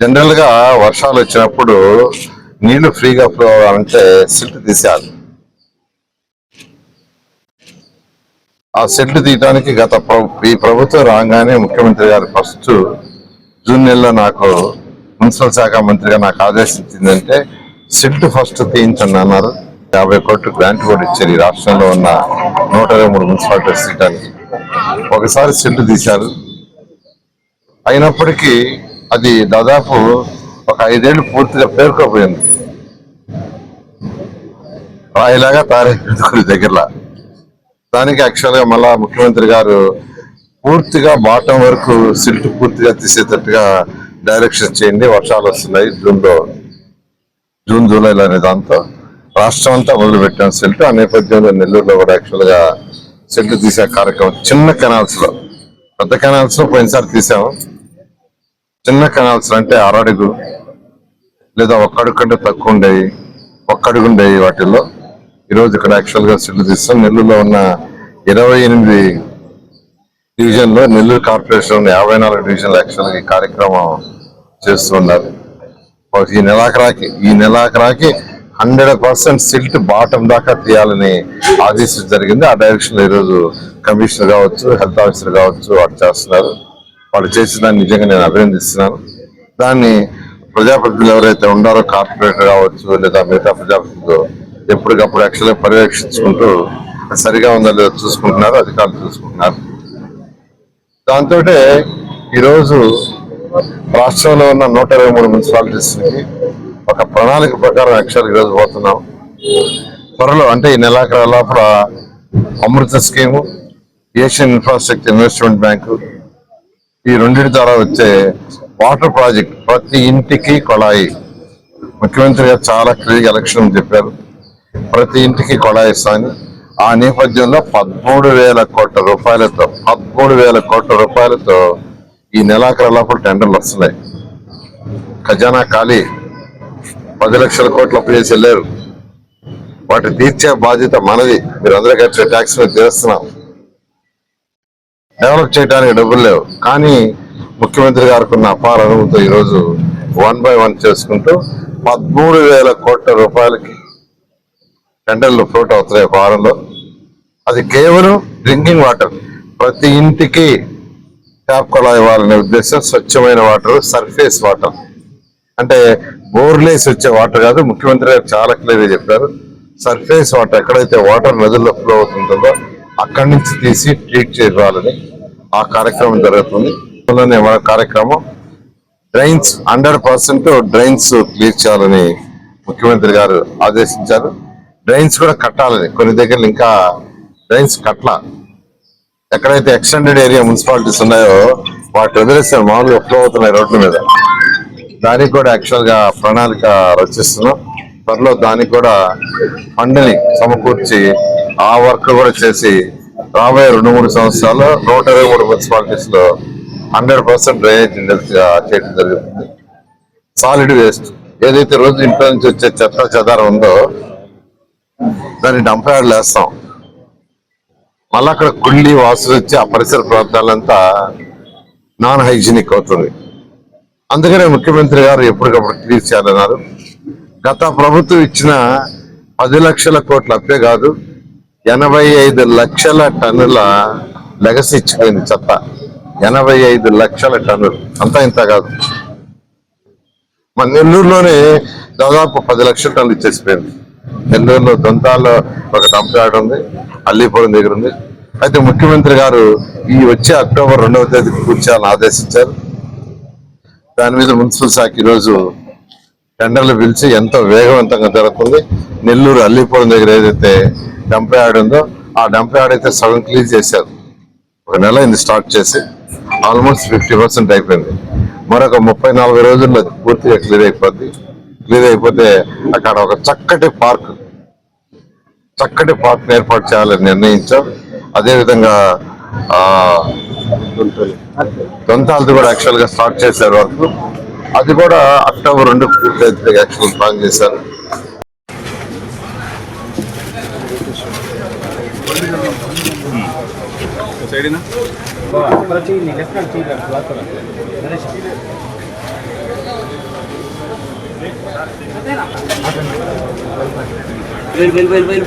జనరల్గా వర్షాలు వచ్చినప్పుడు నీళ్ళు ఫ్రీగా ఫ్లో అవ్వాలంటే సిల్ట్ తీసేయాలి. ఆ సెట్ తీయడానికి గత ఈ ప్రభుత్వం రాగానే ముఖ్యమంత్రి గారు ఫస్ట్ జూన్ నెలలో నాకు మున్సిపల్ శాఖ మంత్రిగా నాకు ఆదేశించిందంటే సిల్ట్ ఫస్ట్ తీయించండి అన్నారు. యాభై కోట్లు గ్రాంట్ కూడా ఇచ్చారు ఈ రాష్ట్రంలో ఉన్న నూట ఇరవై మూడు మున్సిపాలిటీస్ తీయడానికి ఒకసారి సిల్ట్ తీశారు. అయినప్పటికీ అది దాదాపు ఒక ఐదేళ్ళు పూర్తిగా పేరుకోపోయింది. రాయిలాగా తారేడుకుని దగ్గరలో. దానికి యాక్చువల్గా మళ్ళా ముఖ్యమంత్రి గారు పూర్తిగా బాటం వరకు సిల్ట్ పూర్తిగా తీసేటట్టుగా డైరెక్షన్ చేయండి వర్షాలు వస్తున్నాయి జూన్లో జూన్ జూలైలో అనే దాంతో రాష్ట్రం అంతా మొదలు పెట్టాం సిల్ట్ ఆ నేపథ్యంలో నెల్లూరులో కూడా యాక్చువల్గా సెల్ట్ తీసే కార్యక్రమం చిన్న కెనాల్స్లో పెద్ద కెనాల్స్లో పోయినసారి తీసాము. చిన్న కెనాల్స్ అంటే అరడుగు లేదా ఒక్కడుగు కంటే తక్కువ ఉండేవి. ఒక్కడుగు ఉండేవి వాటిల్లో. ఈరోజు ఇక్కడ యాక్చువల్గా సిల్లు తీస్తాం. నెల్లూరులో ఉన్న ఇరవై ఎనిమిది డివిజన్లో నెల్లూరు కార్పొరేషన్ యాభై నాలుగు డివిజన్లు యాక్చువల్గా ఈ కార్యక్రమం చేస్తూ ఉన్నారు. ఈ నెలాఖరాకి ఈ నెలాఖరాకి హండ్రెడ్ పర్సెంట్ సిల్ట్ బాటం దాకా తీయాలని ఆదేశం జరిగింది. ఆ డైరెక్షన్లో ఈరోజు కమిషనర్ కావచ్చు హెల్త్ ఆఫీసర్ కావచ్చు వాటి చేస్తున్నారు. వాళ్ళు చేసిన దాన్ని నిజంగా నేను అభినందిస్తున్నాను. దాన్ని ప్రజాప్రతినిధులు ఎవరైతే ఉన్నారో కార్పొరేటర్ కావచ్చు లేదా మిగతా ప్రజాప్రతినిధులు ఎప్పటికప్పుడు యాక్చువల్గా పర్యవేక్షించుకుంటూ అది సరిగా ఉందా లేదా చూసుకుంటున్నారు అధికారులు చూసుకుంటున్నారు. దాంతో ఈరోజు రాష్ట్రంలో ఉన్న నూట ఇరవై మూడు మున్సిపాలిటీస్కి ఒక ప్రణాళిక ప్రకారం యాక్చువల్ ఈరోజు పోతున్నాం. త్వరలో అంటే ఈ నెలాఖరు లోపల Amrut scheme Asian infrastructure investment bank ఈ రెండింటి ద్వారా వచ్చే వాటర్ ప్రాజెక్ట్ ప్రతి ఇంటికి కొళాయి. ముఖ్యమంత్రి గారు చాలా క్లియర్గా ఎలక్షన్ చెప్పారు. ప్రతి ఇంటికి కొళాయి ఇస్తామని ఆ నేపథ్యంలో పదమూడు వేల కోట్ల రూపాయలతో పదమూడు వేల కోట్ల రూపాయలతో ఈ నెలాఖరు టెండర్లు వస్తున్నాయి. ఖజానా ఖాళీ. పది లక్షల కోట్లు అప్పు చేసి వెళ్ళారు. వాటి తీర్చే బాధ్యత మనది. మీరు అందరూ కట్టే ట్యాక్స్ మీద తీరుస్తున్నాం. డెవలప్ చేయడానికి డబ్బులు లేవు. కానీ ముఖ్యమంత్రి గారికి ఉన్న అపార అనుభవంతో ఈరోజు వన్ బై వన్ చేసుకుంటూ పదమూడు వేల కోట్ల రూపాయలకి టెండర్లు ఫ్లోట్ అవుతున్నాయి ఒక వారంలో. అది కేవలం డ్రింకింగ్ వాటర్. ప్రతి ఇంటికి ట్యాప్ కొలా ఇవ్వాలనే ఉద్దేశం స్వచ్ఛమైన వాటర్ సర్ఫేస్ వాటర్. అంటే బోర్లేసి వచ్చే వాటర్ కాదు ముఖ్యమంత్రి గారు చాలా క్లియర్గా చెప్పారు. సర్ఫేస్ వాటర్ ఎక్కడైతే వాటర్ నదుల్లో ఫ్లో అవుతుంటుందో అక్కడి నుంచి తీసి ట్రీట్ చేయాలని ఆ కార్యక్రమం జరుగుతుంది. అందులోనే మన కార్యక్రమం drains hundred percent drains clear చేయాలని ముఖ్యమంత్రి గారు ఆదేశించారు. డ్రైన్స్ కూడా కట్టాలని కొన్ని దగ్గర ఇంకా డ్రైన్స్ కట్ల ఎక్కడైతే ఎక్స్టెండెడ్ ఏరియా మున్సిపాలిటీస్ ఉన్నాయో వాటి వదిలేస్తే మామూలుగా ఫ్లో అవుతున్నాయి రోడ్ల మీద. దానికి కూడా యాక్చువల్గా ప్రణాళిక రచిస్తున్నాం. త్వరలో దానికి కూడా ఫండ్ని సమకూర్చి ఆ వర్క్ కూడా చేసి రాబోయే రెండు మూడు సంవత్సరాల్లో నూట ఇరవై మూడు మున్సిపాలిటీస్లో హండ్రెడ్ పర్సెంట్ డ్రైనేజ్ చేయడం జరుగుతుంది. సాలిడ్ వేస్ట్ ఏదైతే రోజు ఇంట్లో నుంచి వచ్చే చెత్త చెదారం ఉందో దాన్ని డంప్ వేస్తాం మళ్ళీ అక్కడ కుళ్ళి వాసులు వచ్చి ఆ పరిసర ప్రాంతాలంతా నాన్ హైజీనిక్ అవుతుంది. అందుకనే ముఖ్యమంత్రి గారు ఎప్పటికప్పుడు క్లియర్ చేయాలన్నారు. గత ప్రభుత్వం ఇచ్చిన పది లక్షల కోట్ల అప్పే కాదు. ఎనభై ఐదు లక్షల టన్నుల లెగసి ఇచ్చిపోయింది చెత్త. ఎనభై ఐదు లక్షల టన్నులు. అంతా ఇంత కాదు. మన నెల్లూరులోనే దాదాపు పది లక్షల టన్నులు ఇచ్చేసిపోయింది. నెల్లూరులో దొంతాల్లో ఒక డంప్ యార్డ్ ఉంది అల్లీపురం దగ్గర ఉంది. అయితే ముఖ్యమంత్రి గారు ఈ వచ్చే అక్టోబర్ రెండవ తేదీకి కూర్చోాలని ఆదేశించారు. దాని మీద మున్సిపల్ శాఖ ఈరోజు టెండర్లు పిలిచి ఎంతో వేగవంతంగా జరుగుతుంది. నెల్లూరు అల్లీపురం దగ్గర ఏదైతే డంప్ యార్డ్ ఉందో ఆ డంప్ యార్డ్ అయితే సగం క్లీన్ చేశారు. ఒక నెల అయింది స్టార్ట్ చేసి ఆల్మోస్ట్ ఫిఫ్టీ పర్సెంట్ అయిపోయింది. మరొక ముప్పై నలభై రోజుల్లో పూర్తిగా క్లియర్ అయిపోద్ది. క్లియర్ అయిపోతే అక్కడ ఒక చక్కటి పార్క్ చక్కటి పార్క్ ఏర్పాటు చేయాలని నిర్ణయించాం. అదేవిధంగా దొంతాలది కూడా యాక్చువల్గా స్టార్ట్ చేశారు వరకు. అది కూడా అక్టోబర్ రెండు పూర్తి యాక్చువల్ ప్లాన్ చేశారు. ಸೈಡಿನ ಬೈಲು ಬೈಲು ಬೈಲು ಬೈಲು